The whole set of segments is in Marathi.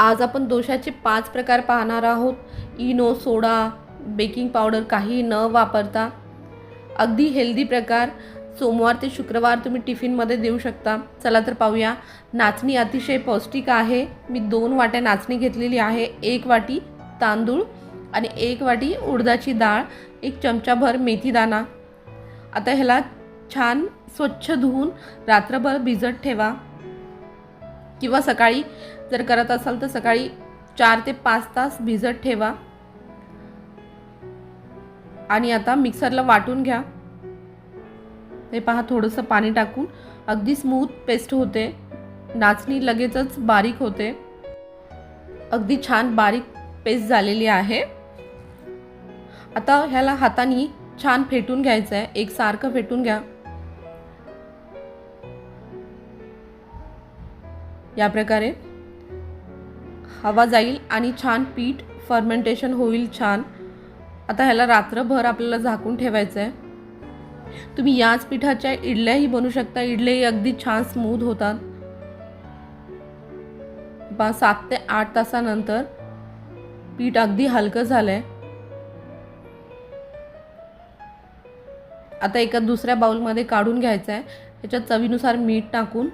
आज आपण दोशाचे पाच प्रकार पाहणार आहोत. इनो सोडा बेकिंग पावडर काही न वापरता. अगदी हेल्दी प्रकार. सोमवार ते शुक्रवार तुम्ही टिफिनमध्ये देऊ शकता. चला तर पाहूया. नाचणी अतिशय पौष्टिक आहे. मी दोन वाट्या नाचणी घेतलेली आहे. एक वाटी तांदूळ आणि एक वाटी उडदाची डाळ एक चमचाभर मेथीदाणा. आता ह्याला छान स्वच्छ धुवून रात्रभर भिजत ठेवा. किंवा सकाळी जर करत असाल तर सकाळी चार ते पाच तास भिजत ठेवा. आणि आता मिक्सरला वाटून घ्या. हे पहा थोडंसं पाणी टाकून अगदी स्मूथ पेस्ट होते. नाचणी लगेचच बारीक होते. अगदी छान बारीक पेस्ट झालेली आहे. आता ह्याला हाताने छान फेटून घ्यायचं आहे. एकसारखं फेटून घ्या. या प्रकारे. हवा जाईल आणि छान पीठ फर्मेंटेशन होईल छान. आता ह्याला रात्रभर आपल्याला झाकून ठेवायचं आहे तुम्ही याच पिठाच्या इडल्याही बनवू शकता. इडल्याही अगदी छान स्मूथ होतात. बा सात ते आठ तासानंतर पीठ अगदी हलकं झालं आहे आता एका दुसऱ्या बाऊलमध्ये काढून घ्यायचं आहे त्याच्यात चवीनुसार मीठ टाकून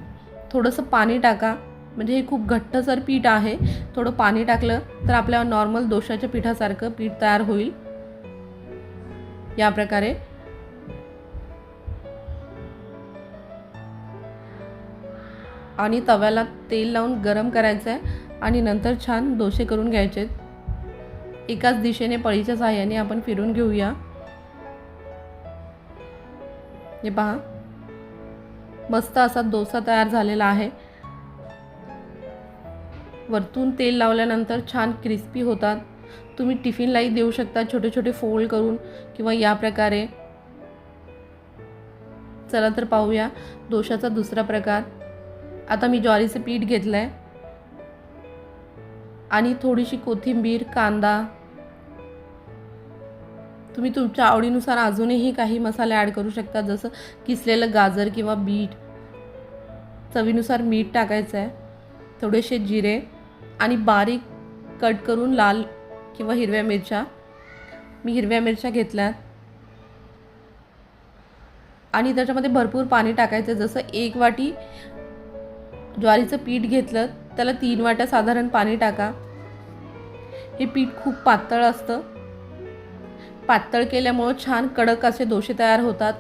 थोडंसं पाणी टाका. म्हणजे हे खूप घट्टसर पीठ आहे. थोडं पाणी टाकलं तर आपल्या नॉर्मल दोशाच्या पिठासारखं पीठ तयार होईल. या प्रकारे. आणि तव्याला तेल लावून गरम करायचं आहे आणि नंतर छान दोसे करून घ्यायचे एकाच दिशेने पळीच्या सहाय्याने आपण फिरून घेऊया. हे पहा. मस्त असा डोसा तयार झालेला आहे. वरतून तेल लावल्यानंतर छान क्रिस्पी होतात. तुम्ही टिफिनलाही देऊ शकता छोटे छोटे फोल्ड करून किंवा या प्रकारे. चला तर पाहूया दोशाचा दुसरा प्रकार. आता मी ज्वारीचं पीठ घेतलं आहे आणि थोडीशी कोथिंबीर कांदा. तुम्ही तुमच्या आवडीनुसार अजूनही काही मसाले ॲड करू शकता जसं किसलेलं गाजर किंवा बीट. चवीनुसार मीठ टाकायचं आहे थोडेसे जिरे. आणि बारीक कट करून लाल किंवा हिरव्या मिरच्या. मी हिरव्या मिरच्या घेतल्यात. आणि त्याच्यामध्ये भरपूर पाणी टाकायचं. जसं एक वाटी ज्वारीचं पीठ घेतलं त्याला तीन वाट्या साधारण पाणी टाका. हे पीठ खूप पातळ असतं. पातळ केल्यामुळं छान कडक असे दोषे तयार होतात.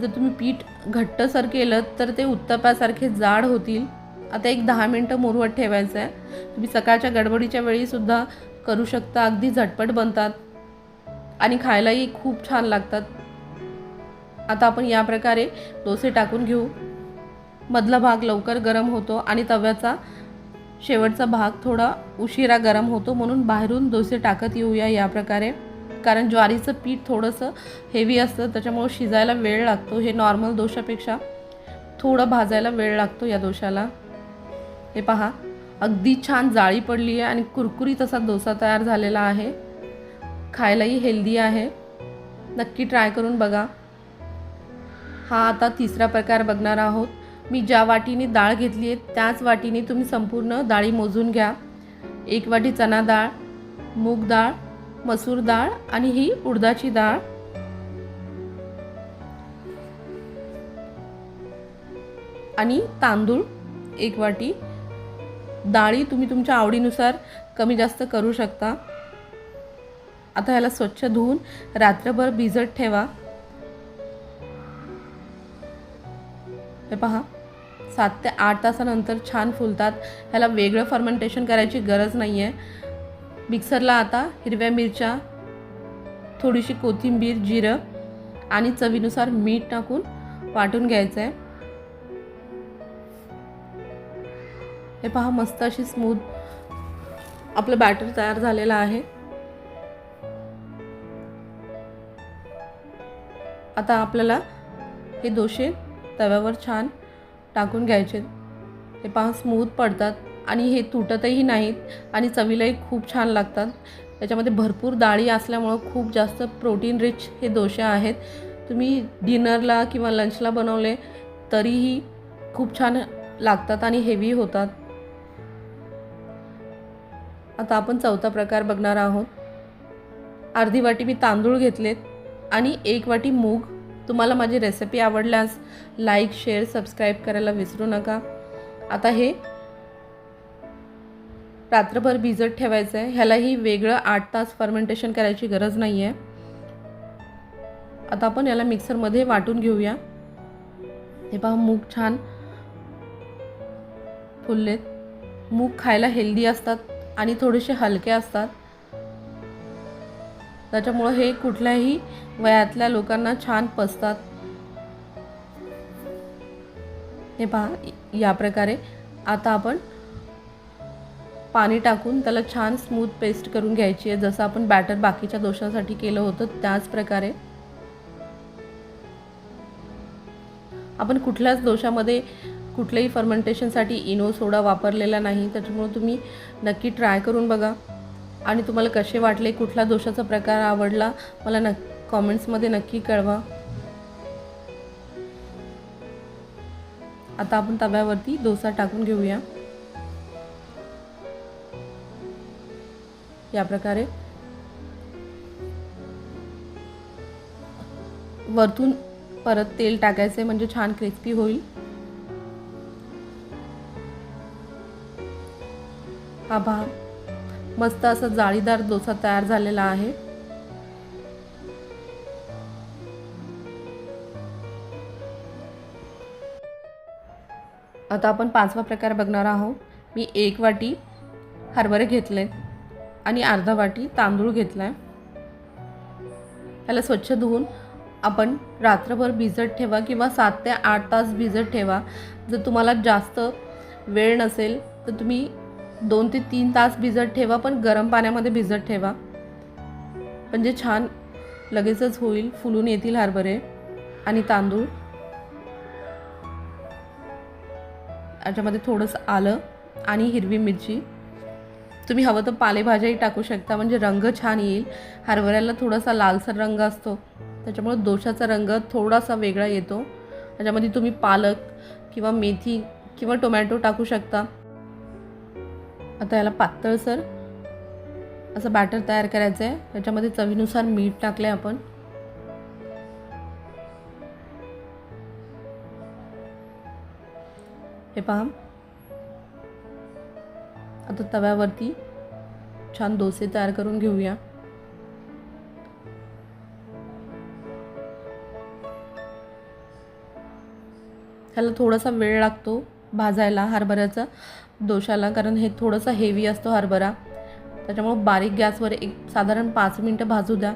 जर तुम्ही पीठ घट्टसर केलं तर ते उत्तप्यासारखे जाड होतील. आता एक दहा मिनटं मुरवत ठेवायचं आहे. तुम्ही सकाळच्या गडबडीच्या वेळीसुद्धा करू शकता. अगदी झटपट बनतात. आणि खायलाही खूप छान लागतात. आता आपण या प्रकारे डोसे टाकून घेऊ. मधला भाग लवकर गरम होतो आणि तव्याचा शेवटचा भाग थोडा उशिरा गरम होतो म्हणून बाहेरून डोसे टाकत येऊया या प्रकारे. कारण ज्वारीचं पीठ थोडंसं हेवी असतं त्याच्यामुळं शिजायला वेळ लागतो. हे नॉर्मल दोशापेक्षा थोडं भाजायला वेळ लागतो या दोशाला हे पहा अगदी छान जाळी पडली आहे आणि कुरकुरीत असा डोसा तयार झालेला आहे. खायलाही हेल्दी आहे. नक्की ट्राय करून बघा. हा आता तिसरा प्रकार बघणार आहोत. मी ज्या वाटीने डाळ घेतली आहे त्याच वाटीने तुम्ही संपूर्ण डाळी मोजून घ्या. एक वाटी चना डाळ मूग डाळ मसूर डाळ आणि ही उडदाची डाळ. आणि तांदूळ एक वाटी. डाळी तुम्ही तुमच्या आवडीनुसार कमी जास्त करू शकता. आता ह्याला स्वच्छ धुवून रात्रभर भिजत ठेवा. हे पहा सात ते आठ तासानंतर छान फुलतात. ह्याला वेगळं फर्मेंटेशन करायची गरज नाही आहे मिक्सरला आता हिरव्या मिरच्या थोडीशी कोथिंबीर जिरं आणि चवीनुसार मीठ टाकून वाटून घ्यायचं आहे हे पहा मस्त अशी स्मूथ आपलं बॅटर तयार झालेलं आहे. आता आपल्याला हे दोशे तव्यावर छान टाकून घ्यायचे. हे पहा स्मूथ पडतात आणि हे तुटतही नाहीत आणि चवीलाही खूप छान लागतात. त्याच्यामध्ये भरपूर डाळी असल्यामुळं खूप जास्त प्रोटीन रिच हे दोशे आहेत. तुम्ही डिनरला किंवा लंचला बनवले तरीही खूप छान लागतात आणि हेवी होतात. आता आपण चौथा प्रकार बघणार आहोत. अर्धी वाटी मी तांदूळ घेतलेत आणि एक वाटी मूग. तुम्हाला माझी रेसिपी आवडल्यास लाईक शेअर सबस्क्राईब करायला विसरू नका. आता हे रात्रभर भिजत ठेवायचं आहे. ह्यालाही वेगळं आठ तास फर्मेंटेशन करायची गरज नाही आहे आता आपण याला मिक्सरमध्ये वाटून घेऊया. हे पहा मूग छान फुललेत. मूग खायला हेल्दी असतात. आणि थोडेसे हलके असतात. त्याच्यामुळं हे कुठल्याही वयातल्या लोकांना छान पसतात. हे पहा या प्रकारे. आता आपण पाणी टाकून त्याला छान स्मूथ पेस्ट करून घ्यायची आहे. जसं आपण बॅटर बाकीच्या दोषांसाठी केलं होतं त्याच प्रकारे. आपण कुठल्याच दोशामध्ये कुठल्याही फर्मेंटेशनसाठी इनो सोडा वापरलेला नाही. त्याच्यामुळे तुम्ही नक्की ट्राय करून बघा. आणि तुम्हाला कसे वाटले कुठला दोषाचा प्रकार आवडला मला नक् कॉमेंट्समध्ये नक्की कळवा. आता आपण तव्यावरती डोसा टाकून घेऊया. या प्रकारे. वरतून परत तेल टाकायचे म्हणजे छान क्रिस्पी होईल. आभा मस्त असा जाळीदार डोसा तयार झालेला आहे. आता आपण पाचवा प्रकार बघणार आहोत. मी एक वाटी हरभरे घेतले आणि अर्धा वाटी तांदूळ घेतला. आहे त्याला स्वच्छ धुवून आपण रात्रभर भिजत ठेवा किंवा सात ते आठ तास भिजत ठेवा. जर तुम्हाला जास्त वेळ नसेल तर तुम्ही दोन ते तीन तास भिजत ठेवा पण गरम पाण्यामध्ये भिजत ठेवा. म्हणजे छान लगेचच होईल फुलून येतील हरभरे आणि तांदूळ. याच्यामध्ये थोडंसं आलं आणि हिरवी मिरची. तुम्ही हवं तर पालेभाज्याही टाकू शकता म्हणजे रंग छान येईल. हरभऱ्याला थोडासा लालसर रंग असतो त्याच्यामुळे दोशाचा रंग थोडासा वेगळा येतो. त्याच्यामध्ये तुम्ही पालक किंवा मेथी किंवा टोमॅटो टाकू शकता. आता याला पातळसर असं बॅटर तयार करायचं आहे त्याच्यामध्ये चवीनुसार मीठ टाकले आपण. हे पहा. आता तव्यावरती छान डोसे तयार करून घेऊया. ह्याला थोडासा वेळ लागतो भाजायला हरभऱ्याचा. दोशाला कारण हे थोडंसं हेवी असतो हरभरा. त्याच्यामुळं बारीक गॅसवर एक साधारण पाच मिनटं भाजू द्या.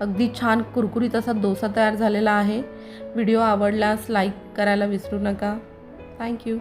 अगदी छान कुरकुरीत असा डोसा तयार झालेला आहे. व्हिडिओ आवडल्यास लाईक करायला विसरू नका. थँक्यू